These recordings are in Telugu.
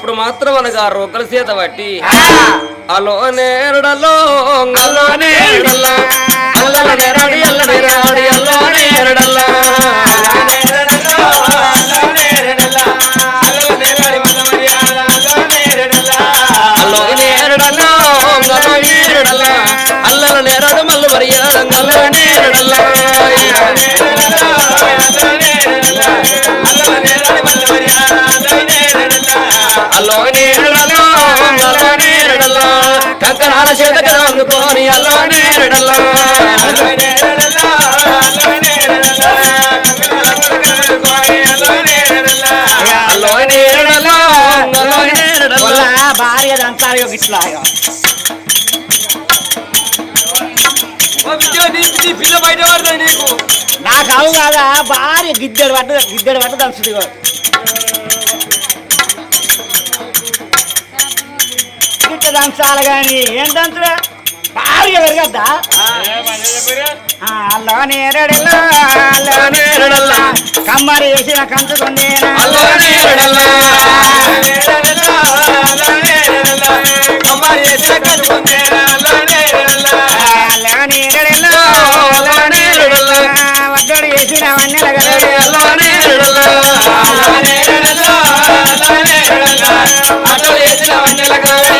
ఇప్పుడు మాత్రం అనగా రోకల చేత బట్టి అలో నేరడలో అల్లో నేరడల్ల. అల్లల నేరాడి అల్ల నేరాడి అల్లో నేరడల్ల. అల్లో నేరడల్ల అల్లో నేరడల్ల. అల్లల నేరాడు మల్లు మరియాడ కంకణాల అందుకోని అల్లో నేరడల్ల అల్లో నేరడల్ల అల్లో నేరడల్ల ఇట్లా నాకు అవు కాదా భార్య గిద్దెడు పట్టు గిద్దెడు పట్టు దంచుతుంది దంచాలి కానీ ఏం దంచుడే భార్య పెరగద్దా? అల్లో నేరడల్లా అల్లో నేరడల్లా. కమ్మరి వేసిన కంచుకుందేనా అల్లో నేరడల్ల. అల్లో నేరడల్లా. అల్లో నేరడల్లా వడ్డోడు చేసిన వన్నెలగా అల్లో నేరడల్ల. అటో చేసిన వంటలకు అల్లో నేరడల్ల.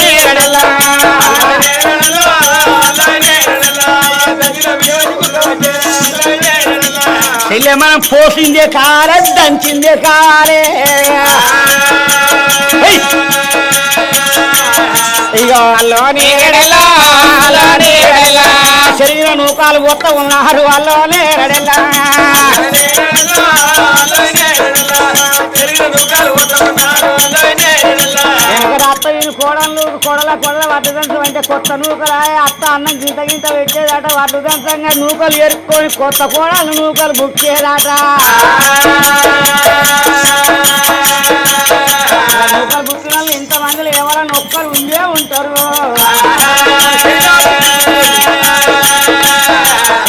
చెల్లె మనం పోసిందే కారే దంచిందే కారే. శరీర నూకాలు పోత ఉన్నారు అల్లో కోడళ్ళు కోడల కోడల వడ్డు దంచం అంటే కొత్త నూకలు అత్త అన్నం గింత గింత పెట్టేదట. వడ్డు దంచంగా నూకలు ఎరుక్కొని కొత్త కోడలు నూకలు బుక్కేదట నూకలు బుక్కిన వాళ్ళు ఇంతమందిలో ఎవరైనా ఒక్కరు ఉండే ఉంటారు.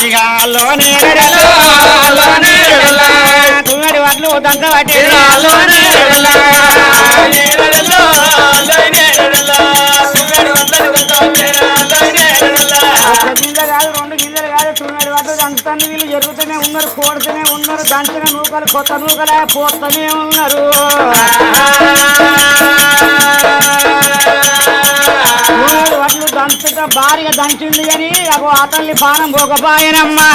ఇక తుమ్మడి వడ్లు పట్టేది గింజ కాదు రెండు గింజలు కాదు దంచుతాను వీళ్ళు జరుగుతూనే ఉన్నారు కోడుతూనే ఉన్నారు దంచిన నూకలు కొత్త నూకలే పోతూనే ఉన్నారు వాళ్ళు వడ్లు దంచుతా భారీగా దంచింది అని అగో బాణం పోకపోయినమ్మా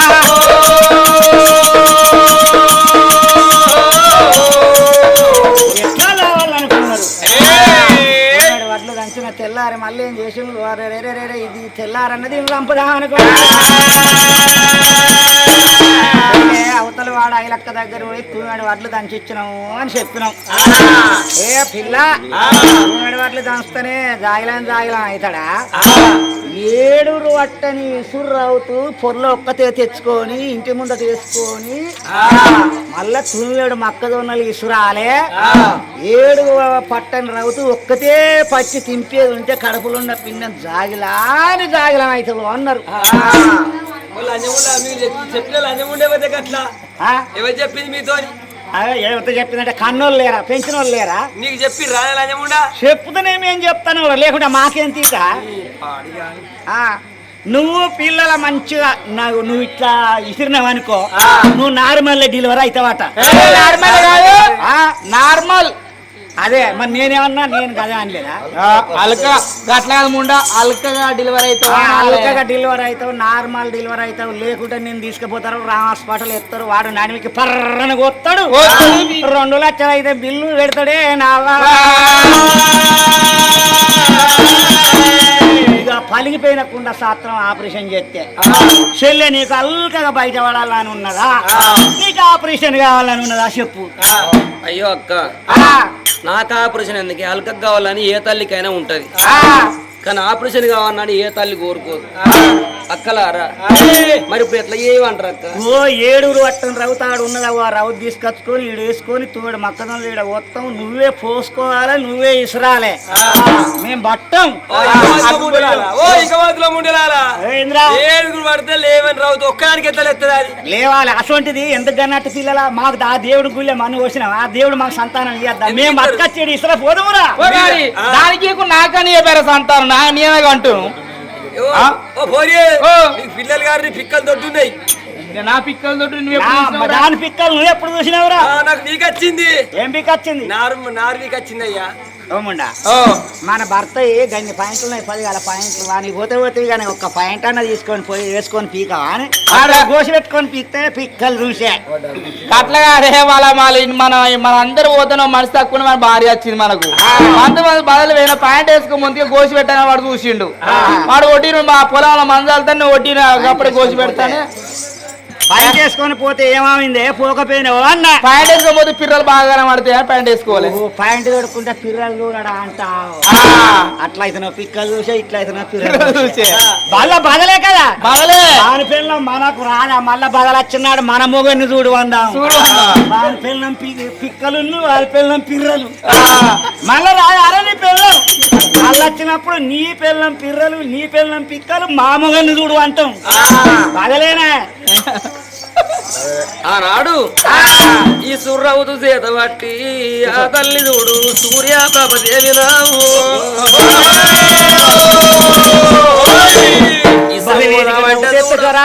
తెల్లారి మళ్ళీ ఏం చేసి రే రే రే రే ఇది తెల్లారన్నది రంపుదా అనుకో. అవతల వాడు ఐలక్క దగ్గర పోయి తూమెడు వడ్లు దంచిచ్చినాము అని చెప్పినాం. ఏ పిల్ల తూమెడు వడ్లు దంచుతానే జాగిలాని జాగిలం అవుతాడా? ఏడు వట్టని ఇసురు అవుతూ పొరలో ఒక్కతే తెచ్చుకొని ఇంటి ముందట వేసుకొని మళ్ళా తూమెడు మొక్కజొన్నలు ఇసురాలే ఏడు పట్టని రవ్వుతూ ఒక్కతే పచ్చి తింపేది ఉంటే కడుపులో ఉన్న పిండం జాగిలాని జాగిలం అవుతాడు అన్నారు? ఎవరు చెప్పింది అదే ఏమిటో చెప్పిందంటే కన్నోళ్ళు లేరా పెంచిన వాళ్ళు లేరా? నీకు చెప్పి రాని లంచం ఉండా? చెప్పుతూనేమేం చెప్తాను లేకుంటే మాకేం ఆ, నువ్వు పిల్లల మంచిగా నాకు నువ్వు ఇట్లా ఇసిరినావు అనుకో నువ్వు నార్మల్ డెలివరీ అవుతావట నార్మల్. నార్మల్. అదే మరి నేనేమన్నా నేను కదా అనలేదా? అలక గట్ల ముండ అల్కగా డెలివరీ ఆ, అవుతావు అల్కగా డెలివరీ అవుతావు నార్మల్ డెలివరీ అవుతావు లేకుంటే నేను తీసుకుపోతారు రామ్ హాస్పిటల్ ఎత్తారు వాడు నాడికి పర్రని కొత్తాడు రెండు లక్షలు అయితే బిల్లు పెడతాడే నా ఇక పలిగిపోయిన కుండ శాస్త్రం ఆపరేషన్ చేస్తే చెల్లె నీకు అల్కగా బయట పడాలని ఉన్నదా? నీకు ఆపరేషన్ కావాలని ఉన్నదా? చెప్పు. అయ్యో అక్క. నాకా ఆపరేషన్ ఎందుకే అల్కకు కావాలని ఏ తల్లికైనా ఉంటది. కానీ ఆపరేషన్ కావాలని ఏ తల్లి కోరుకోదు. అక్కలారా? మరి ఇప్పుడు ఎట్లా చేయమంటారు అక్క? ఓ ఏడుగురు పట్టం రవుతాడు ఉన్నది? ఆ రవ్వు తీసుకొచ్చుకొని ఈడు వేసుకొని తూడు మక్కదం ఈడ మొత్తం నువ్వే పోసుకోవాలి నువ్వే ఇసరాలే. మేము ఏంద్రా ఏడుగురు పడితే లేవని రావుతూ ఒక్కడానికి ఎత్తది అది. లేవాలి. అటువంటిది ఎందుకు గన్నట్టు పిల్లల? మాకు ఆ దేవుడి గుళ్ళే మన వచ్చినాం ఆ దేవుడు మాకు సంతానం ఇవ్వద్దా మేము బతకచ్చేది ఇసరా పోదుమురా దానికి నాకని సంతానం నేనే అంటున్నాను పిల్లలు గారిని పిక్కలు దొడ్డున్నాయి నా పిక్కల తోటి నువ్వు? దాని పిక్కలు నువ్వు ఎప్పుడు చూసినావురా? ఆ, నాకు నీకు వచ్చింది ఏం పిక్ వచ్చింది నారు నారు నీకు వచ్చింది అయ్యా ఓముండా ఓ, మన భర్త ఏ గన్ని పాయింట్లు ఉన్నాయి పది గల పాయింట్లు వానికి పోతే పోతే కానీ ఒక్క పాయింట్ అన్న తీసుకొని పోయి వేసుకొని పీకవా అని గోసి పెట్టుకొని పీకితే పిక్కలు చూసే. అట్లాగా రే వాళ్ళ వాళ్ళ మన మన అందరు పోతున్నాం మనసు తక్కువ మన భార్య వచ్చింది మనకు. అంతమంది బదులు వేసిన ప్యాంట్ వేసుకుని ముందుగా గోసి పెట్టాను వాడు చూసిండు. వాడు ఒట్టిన మా పొలంలో మందాలతో ఒట్టిన అప్పుడే గోసి పెడతానే. పాయింట్ వేసుకొని పోతే ఏమైంది? పోకపోయినావు అన్న? ప్యాంట్ వేసుకోకపోతే పిల్లలు బాగా కనబడతాయి ప్యాంట్ వేసుకోవాలి. పాయింట్ తొడుక్కుంటే పిర్రలు చూడడా అంటావు అట్లా అయితే పిక్కలు చూసే ఇట్లా అయితే పిల్లలు పిర్రలు చూసే. వాళ్ళ బదలే కదా? బదలే. దాని పిల్లం మనకు రాదా? మళ్ళా బదలు వచ్చినాడు మన మొగన్ని చూడు అన్న. దాని పిల్లం పిక్కలు వాళ్ళ పిల్లం పిర్రలు. మళ్ళా రాయారా నీ పిల్లం. వాళ్ళు వచ్చినప్పుడు నీ పిల్లం పిర్రలు నీ పిల్లం పిక్కలు మా మొగన్ని చూడు అంటాం. బదలేనా? ఆనాడు ఈ సుర్రవుతు చేత బట్టి ఆ తల్లి చూడు సూర్య ప్రభదేవి రావు ఈ సముద్ర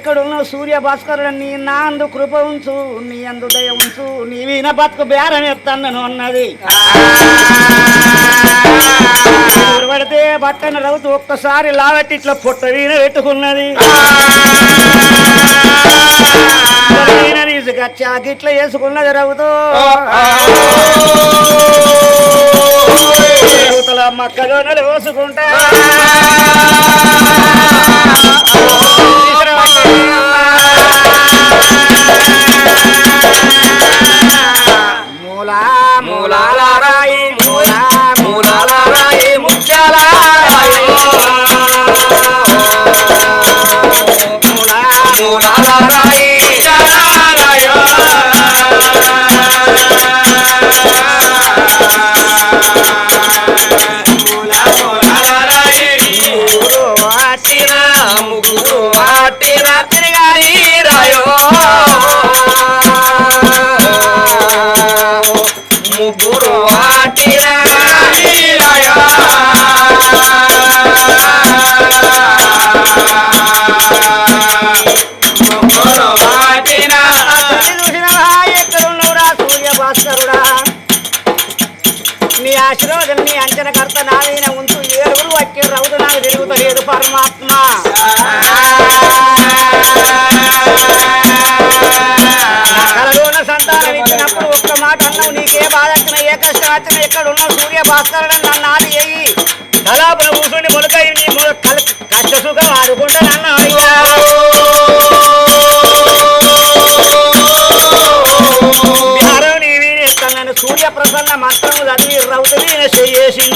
ఎక్కడున్న సూర్య భాస్కరుడు నీ నాందు కృప ఉంచు నీ అందు దయ ఉంచు నీ వీణ బతుకు బేరం ఎత్తాను అన్నది. పడితే బట్టన రవుతూ ఒక్కసారి లావెట్టి ఇట్లా పొట్ట వీణ పెట్టుకున్నది ఇట్లా వేసుకున్నది రవుతూ రవుతల వేసుకుంటా భాస్కరణ నన్ను ఆది అయ్యి కూర్చుని మొలకై నీ కష్ట సుఖం ఆదుకుంట నన్ను అయ్యా సూర్య ప్రసన్న చదివి చెయ్యేసి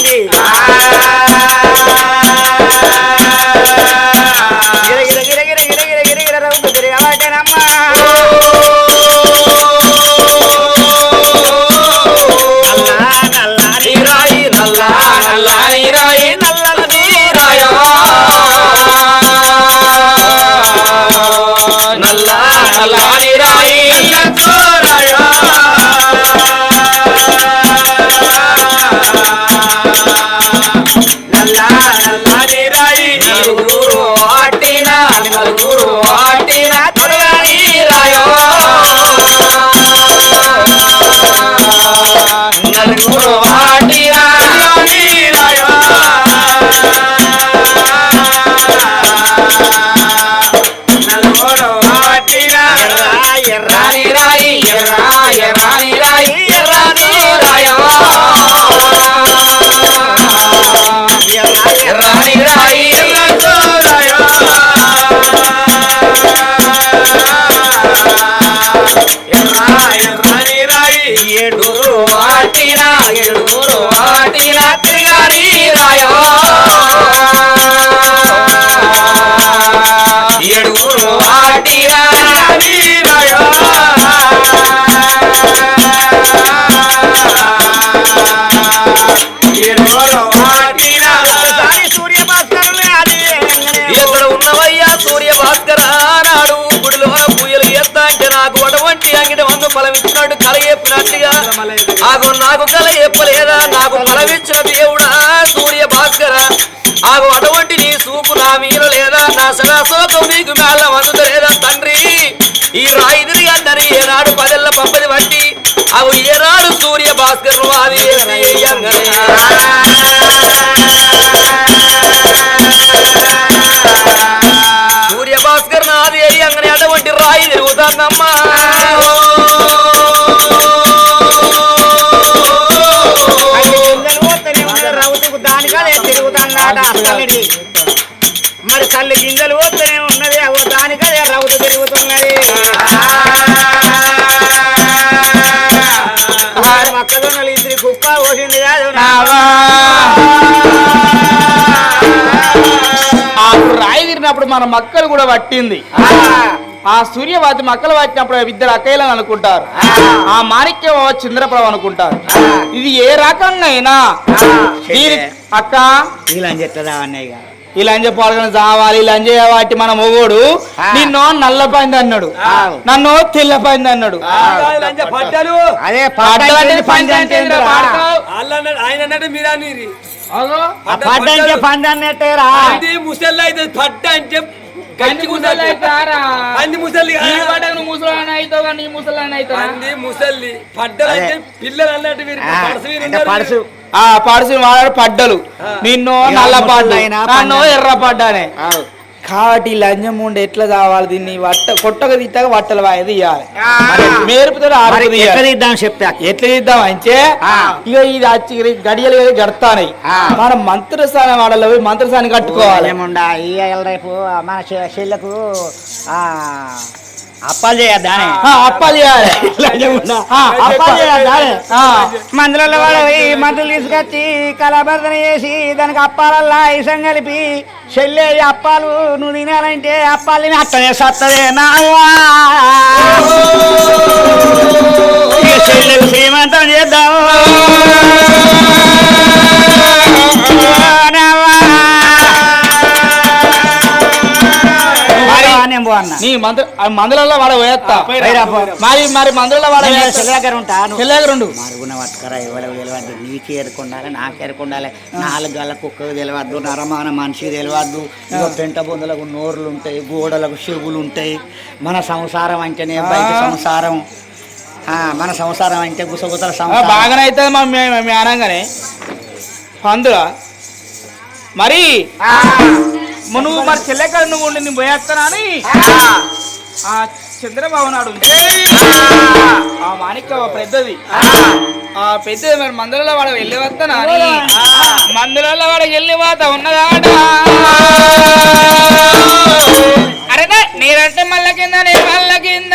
ఆగు అటువంటి నీ చూపు నా మీద లేదా? నా సరాసోకం నీకు మేళ వందుతలేదా తండ్రి? ఈ రాయి తిరిగి ఏనాడు పదెల్ల పంపది వంటి అవు ఏనాడు సూర్య భాస్కర్ వాది సూర్య భాస్కర్ నాది అంగనే అటువంటి రాయి తిరుగుతాందమ్మా తిరిగినప్పుడు మన మక్కలు కూడా పట్టింది. ఆ. సూర్యవాతి మక్కలు పట్టినప్పుడు ఇద్దరు అక్కయ్యలను అనుకుంటారు. ఆ. మాణిక్యం చంద్రప్రభ అనుకుంటారు. ఇది ఏ రకంగా అక్క? ఇలా చెప్తుందా అన్నయ్య ఈ లంజ పాల్గొని చావాలి లంజ వాటి మన మొగోడు. నిన్ను నల్ల పైంది అన్నాడు. ఆ. నన్ను తెల్ల పైంది అన్నాడు అదే పడ్డం అంటే పంట అన్నట్టేరా ముసలి అయితే పడ్డ అంటే ముసలి. ముసలి అయితారా? పంది ముసలి ఈ పడ్డకు నువ్వు ముసలాయన అవుతావు కానీ నీ ముసలాయన అవుతావా? పంది ముసలి. పడ్డలంటే పిల్లలు అన్నట్టు వీరు ఆ, పడస వీరు. పడుసు ఆ పడ్డలు. నిన్ను నల్ల పడ్డ. నన్ను. ఎర్ర పడ్డానే. కాబట్టి లంజం ఉండి ఎట్లా కావాలి దీన్ని వట్ట కొట్టక తీస్తాక వట్టల వాయి తీయాలి. మేరుపుతో తీద్దాం చెప్తా ఎట్లా తీద్దాం అంటే. ఇక ఇది వచ్చి గడియలు గడతాయి. మన మంత్రస్థానం వాళ్ళలో పోయి మంత్రస్థానం కట్టుకోవాలి రేపు మన చెల్లకు ఆ అప్పాలు చేయద్దానే అప్పాలు చేయాలి. అప్పాలు. మందులలో మందులు తీసుకొచ్చి కళాభర్తన చేసి దానికి అప్పాలల్లా ఇసం కలిపి చెల్లె అప్పాలు నువ్వు తినాలంటే అప్పాలు తిని అట్టనే సత్తదే నావ్వా ఇక చెల్లెకు శ్రీమంతం చేద్దాం అన్న. నీ మందులలో వాడ పోయేస్తా. మరి మరి మందులలో వాడ నేను పోయేస్తా. చెల్లె దగ్గర ఉంటా నువ్వు. చెల్లెగా రెండు మరుగున పట్టుకరా ఎవరు తెలియదు నీకు ఎరుకుండాలి నాకు ఎరుకుండాలి నాలుగు గల కుక్కకు తెలియద్దు నరమాన మనిషి తెలియద్దు ఇగో పెంట బొందులకు నోర్లు ఉంటాయి గోడలకు చెవులు ఉంటాయి మన సంసారం అంటేనే బయట సంసారం. ఆ, మన సంసారం అంటే గుసగుసల సంసారం. బాగానే అవుతుంది మా మీ మీ అనగానే పందుల. మరి. నువ్వు మరి చెల్లెక్కడ నువ్వు ఉండి నేను పోయేస్తానా అని? ఆ చంద్రబాబు నాడు ఆ మాణిక్య పెద్దది. ఆ పెద్దది మరి మందులలో వాడ వెళ్ళి వస్తానా అని? మందులలో వాడికి వెళ్ళి వాత ఉన్నదాట అరే నేనంటే మల్ల కింద నీ మళ్ళ కింద.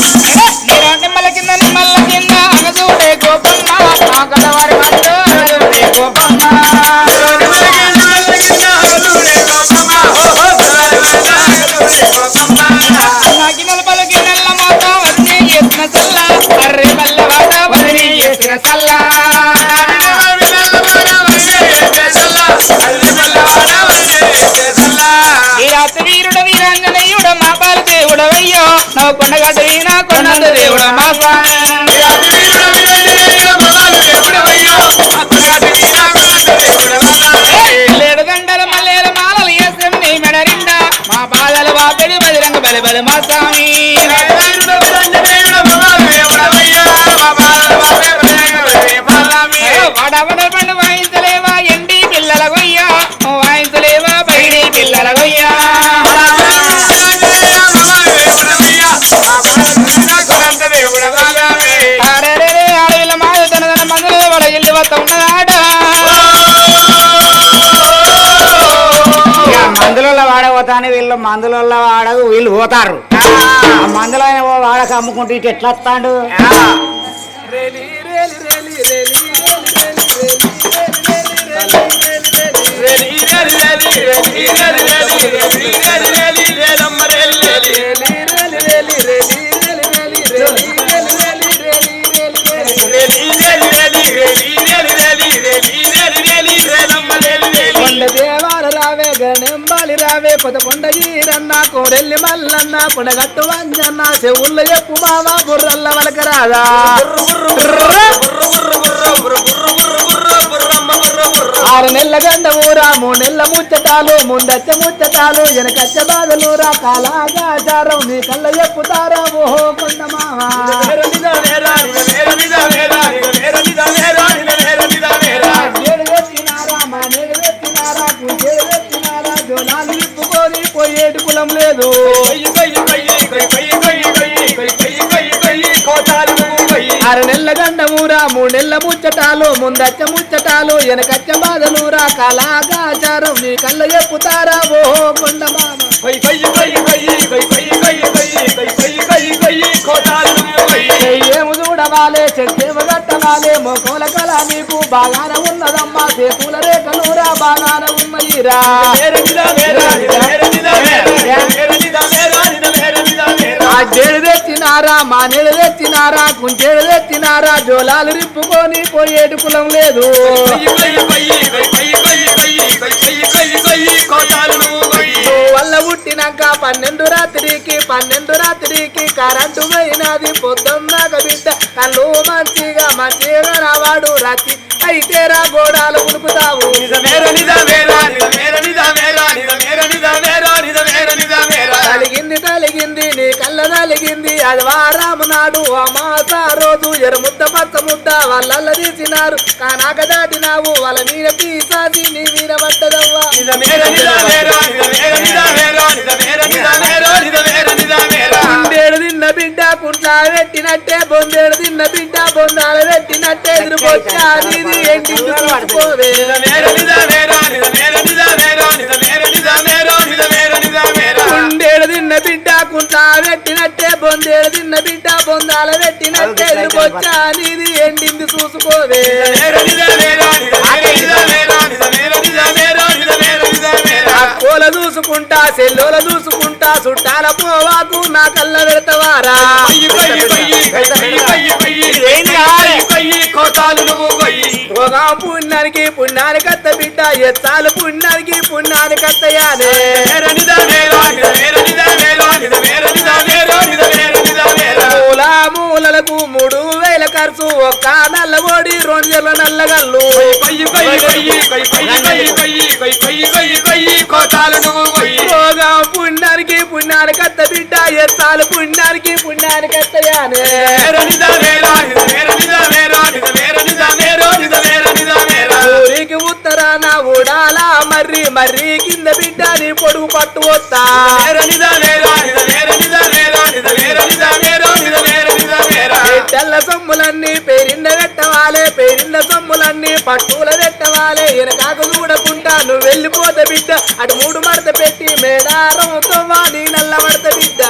నవ్వు కొండగడ్డ దేవుడ మా స్వామి లేడు గంటల మాలలు వేసం నీ మెడరిండా మా బాధలు వాపెడి బదిరంగ బలి బలి మా స్వామి వీళ్ళు పోతారు ఆ మందులో వాడక అమ్ముకుంటే ఇటు ఎట్లా వస్తాడు రేలి రేలి రేలి రేలి కొండ గణెంబాలి రావే కొత్త కొండ ఈరన్న కోడెల్లి మల్లన్న పొడగట్టు వంజన్న చెవుల్లో ఎప్పు బావా బుర్రల్ల వలకరాదా ఆరు నెలల గండము ఊరా మూడు నెలల ముచ్చటాలు ముందచ్చ ముచ్చటాలు వెనకచ్చ బాధలురా కాలాగాచారం నీ కళ్ళ చెప్పుతారా ఓహో కొండ మావా పోయేటి కులం లేదు ఆరు నెలల గండమురా మూడు నెలల ముచ్చటాలు ముందచ్చ ముచ్చటాలు వెనకచ్చ బాధలురా కళాగాచారం నీ కళ్ళ చెప్పుతారా ఓహో కొండ మామ ఏము చూడవాలే చెట్టేమ కట్టవాలే మొక్కల కళ నీకు బాగాన ఉన్నదమ్మా సేతుల రేఖలురా బాగాన ఆ జేడు తెచ్చినారా తెచ్చినారా జోలాలు రిప్పుకొని పోయేటి కులం లేదు. పుట్టినాక పన్నెండు రాత్రికి పన్నెండు రాత్రికి కరెంటు పోయినది. పొద్దున్నాక బిడ్డ కళ్ళు మంచిగా మంచిగా రావాడు. రాత్రి అయితే రా గోడాలు ఉడుకుతావు తలిగింది తలిగింది నీ కళ్ళ తలిగింది. అది వారాము నాడు అమాత రోజు ఎరు ముద్ద పచ్చ ముద్ద వాళ్ళల్ల తీసినారు. కానాక దాటినావు వాళ్ళ మీద పీసాది నీ మీద పడ్డదవ్వా. కుండేడు తిన్న బిడ్డ కుంట్లా పెట్టినట్టే బొందేడు తిన్న బిడ్డ బొందాల పెట్టినట్టే. ఎదురుకొచ్చా ఇది ఏంటి? చూసుకోవే పెట్టినట్టే బొందేడు తిన్న బిడ్డ బొందాల పెట్టినట్టే ఎదురుకొచ్చా ఇది ఏంటింది చూసుకోవే. కోల చూసుకుంటా సెల్లోల చూసుకుంటా చుట్టాల పోవాకు నా కళ్ళ పెడతావారా? పుణ్యానికి పుణ్యానికి అత్త బిడ్డ ఎత్తాలు పుణ్యానికి పుణ్యానికి వేల ఖర్చు ఒక్క నల్లబోడి రెండుల నల్లగల్లు రోగా పుణ్యానికి పుణ్యానికి అత్త బిడ్డ ఎత్తాలు పుణ్యానికి పుణ్యానికి అత్తయానే ఊరికి ఉత్తరాన ఊడాల మర్రి మర్రి కింద బిడ్డ నీ పొడుగు పట్టు వస్తా తెల్ల సొమ్ములన్నీ పేరిండ పెట్టవాలే పేరిండ సొమ్ములన్నీ పట్టుల పెట్టవాలే వెనకాకు చూడకుండా నువ్వు వెళ్ళిపోతే బిడ్డ అటు మూడు మడత పెట్టి మేడారం తవ్వా నల్ల మడత బిడ్డ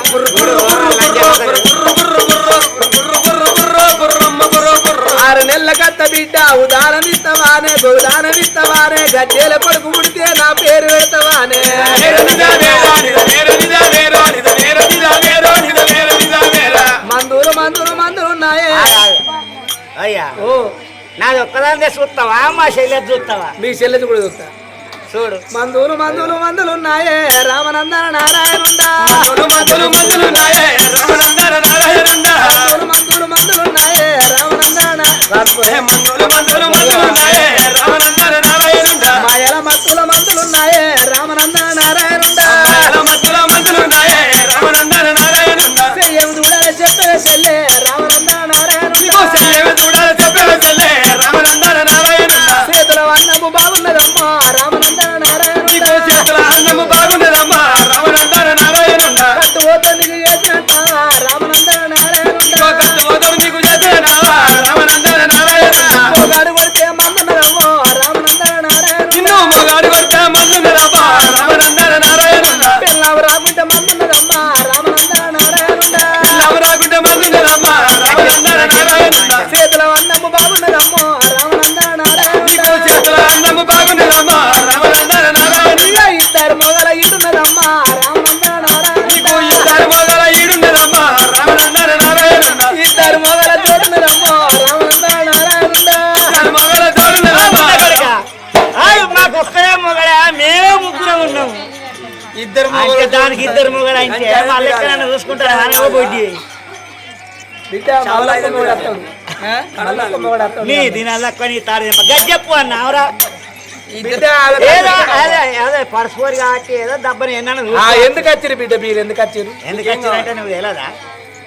ఆరు నెలల కత్త బిడ్డ ఉదాహరణిస్తావానే గోదానమిస్తావానే గడ్డేల కొడుకు ఉడితే నా పేరు పెడతావానే అయ్యా. ఓ నాది ఒక్కదాన్నే చూస్తావా? మా శైలి చూస్తావా? మీ చెల్లెది కూడా చూస్తా. చూడు. మందులు మందులు మందులు ఉన్నాయే. రామనందన నారాయణుండా. మందులు మందులు నాయే రమణందర నారాయణుండా. మందులు మందులు మందులు ఉన్నాయే. రామనందన మందులు మందులు మందులు చేతుల అన్నము బాగున్న రమ్మో చేతుల అన్నము బాగున్న రమ్మో రామనంద నారాయణ ఇద్దరు మొగల ఇడున్నదమ్మా రామనంద నారాయణ ఇద్దరు మొగల ఇడున్నదమ్మా రామనంద నారాయణ ఇద్దరు మొగల తోడున్నదమ్మో రామనంద నారాయణ మొగల తోడున్నదమ్మా మేము ముగ్గురం ఉన్నాము ఇద్దరు దానికి ఇద్దరు మొగడ ఏదో అదే అదే పరస్పోరి కాబట్టి ఏదో దెబ్బని ఎందుకు వచ్చిరు బిడ్డ మీరు? ఎందుకు వచ్చిరు ఎందుకు వచ్చిందంటే నువ్వు తెలియదా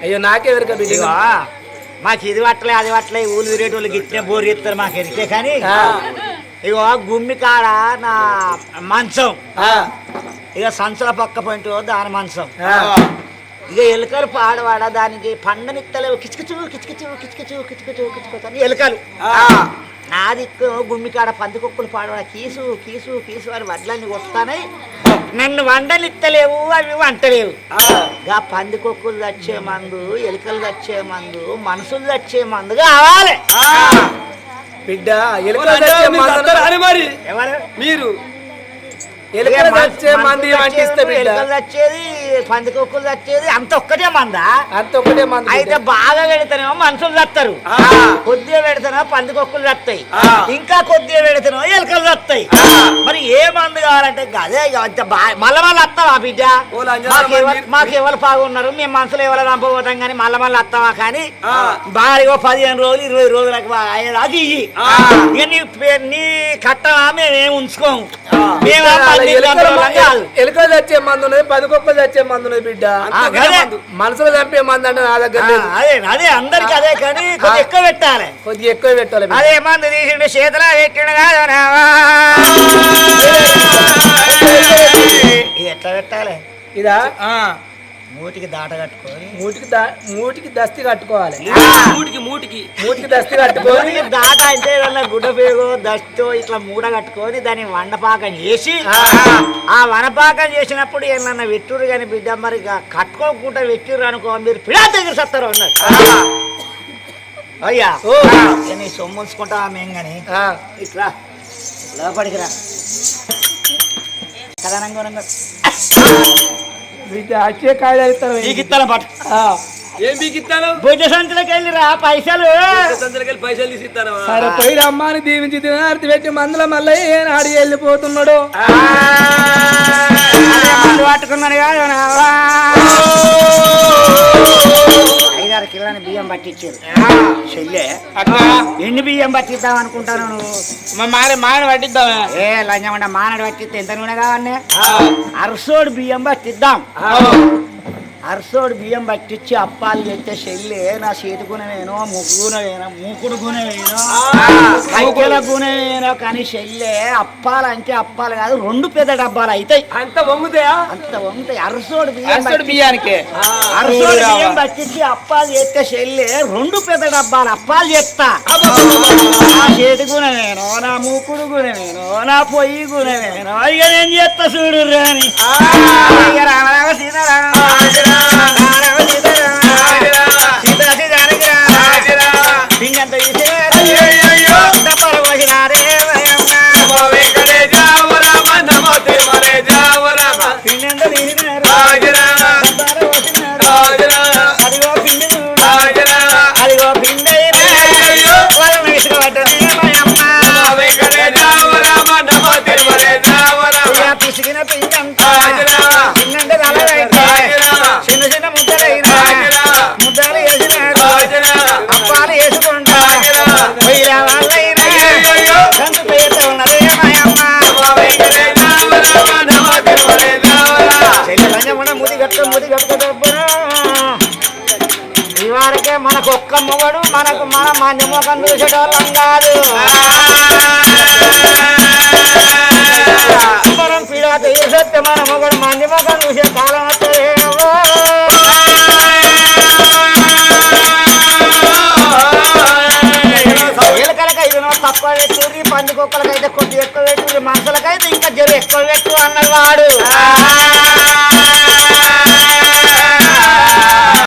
అయ్యో నాకే ఎవరిక బిడ్డ మాకు ఇది పట్టలే అది పట్టలే ఊళ్ళు తిరిగేటి వాళ్ళకి ఇట్టే బోరు ఇస్తారు మాకు ఎరికే కానీ? ఇగో గుమ్మి కాడ నా మంచం. ఇక సంచుల పక్క పాయింట్ దాని మంచం. ఇక ఎలుకలు పాడవాడ దానికి పండనిత్తలేవు కిచకిచు కిచకిచు కిచకిచు కిచకిచు కిచకిచు ఎలుకలు. నా దిక్కు గుమ్మి కాడ పందికొక్కులు పాడవాడ కీసు కీసు కీసు అని వడ్లన్నీ వస్తానై. నన్ను వండనిత్తలేవు అవి వంటలేవు. గా పందికొక్కులు తెచ్చే మందు ఎలుకలు తెచ్చే మందు మనుషులు తెచ్చే మందు కావాలి. బిడ్డ ఎలుకలు తెచ్చే మందును- మరి. ఎవరు? మీరు. ఎలుకలు తెచ్చే మంది వంటిస్తే బిడ్డ. ఎలుకలు తెచ్చేది? పందికొక్కులు తెచ్చేది? అంత ఒక్కటే మందా? అంత ఒకటే మంది అయితే బాగా పెడితేనేమో మనుషులు చస్తారు కొద్దిగా పెడితేనేమో పందికొక్కులు చస్తాయి ఇంకా కొద్దిగా పెడితేనేమో ఎలుకలు చస్తాయి మరి ఏ మందు కావాలంటే అదే మళ్ళా మళ్ళీ వస్తావా బిడ్డ? మంది. మాకెవరు బాగున్నారు మేము మనసులో ఎవరు రంపబోతాం కానీ మళ్ళా మళ్ళీ వస్తావా కానీ భారీగా పదిహేను రోజులు ఇరవై రోజులకు బా- అయ్యేదాకా ఇయ్యి. ఇక నీ నీ కట్టమా మేమేం ఉంచుకోము. మేము ఎలుకలు తెచ్చే మందు ఉన్నది పది కుక్కలు తెచ్చే మందు ఉన్నది బిడ్డ. మనసులో చంపే మందు అంటే నా దగ్గర లేదు. అదే అదే అందరికి అదే కానీ కొద్దిగా ఎక్కువ పెట్టాలి. కొద్దిగా ఎక్కువ పెట్టాలి. అదే మందు తీసిండు చేతిలో పెట్టిండు కాదు ఎట్లా పెట్టాలి? ఇదా? మూతికి దాట కట్టుకొని మూటికి దా- మూటికి దస్తి కట్టుకోవాలి. మూటికి మూటికి మూటికి దస్తి కట్టుకొని దాట అంటే ఏదన్నా గుడ్డ పేగో దస్తో ఇట్లా మూడ కట్టుకొని దాన్ని వండపాకం చేసి ఆ! వనపాకం చేసినప్పుడు ఏమన్నా వెట్టురు కానీ బిడ్డ మరి ఇక కట్టుకోకుండా వెట్టురు అనుకో మీరు పిడా దగ్గర సత్తారు అన్నారు అయ్యా నీ సొమ్ము ఉంచుకుంటా మేము కానీ ఇట్లా లోపలికి రా. కథనంగా అచ్చే కాయలు అవుతారు నీకు ఇస్తాను పట్టు ఏం బీకిస్తాను భుజ సంచులకి వెళ్ళిరా పైసలు సంచులకెళ్ళి పైసలు తీసి ఇస్తాను సరే పోయి అమ్మాని దీవించి తినార్తి పెట్టి మందుల మళ్ళీ ఏనాడు వెళ్ళిపోతున్నాడు పట్టుకున్నాడు కాదు. ఐదారు కిలోని బియ్యం పట్టించారు. చెల్లె ఎన్ని బియ్యం పట్టిద్దాం అనుకుంటాను నువ్వు? మా మాయ మాయన పట్టిద్దామే ఏ లంచమంట మానడు పట్టిస్తే ఎంత నూనె కావాలనే అరసోడు బియ్యం పట్టిద్దాం. అరసోడు బియ్యం పట్టించి అప్పాలు చేస్తే చెల్లి నా చేతి గుణమేనో ముగ్గు గుణమేనో మూకుడు గుణమేనో కైకెల గుణమేనో కానీ చెల్లె అప్పాలు అంటే అప్పాలు కాదు రెండు పెద్ద డబ్బాలు అవుతాయి అంత వంగుతాయా? అంత వంతాయి అరసోడు బియ్యం పట్టి- బియ్యానికి. అరసోడు బియ్యం పట్టించి అప్పాలు చేస్తే చెల్లి రెండు పెద్ద డబ్బాలు అప్పాలు చేస్తా. నా చేతి గుణమేనో నా మూకుడు గుణమేనో నా పొయ్యి గుణమేనో ఇక నేను చేస్తా చూడు రాని. ఇక రామ రామ సీతారామ ఆ మనకు మన మంది మొగం చూసేటోళ్ళం కాదు మనం పీడ తీసేస్తే మన మొగడు మంది మొగం చూసే కాలం వస్తుందేమో ఎలుకలకి కొద్ది ఎక్కువ పెట్టుర్రి మనుషులకైతే ఇంకా జరు ఎక్కువ పెట్టు అన్నవాడు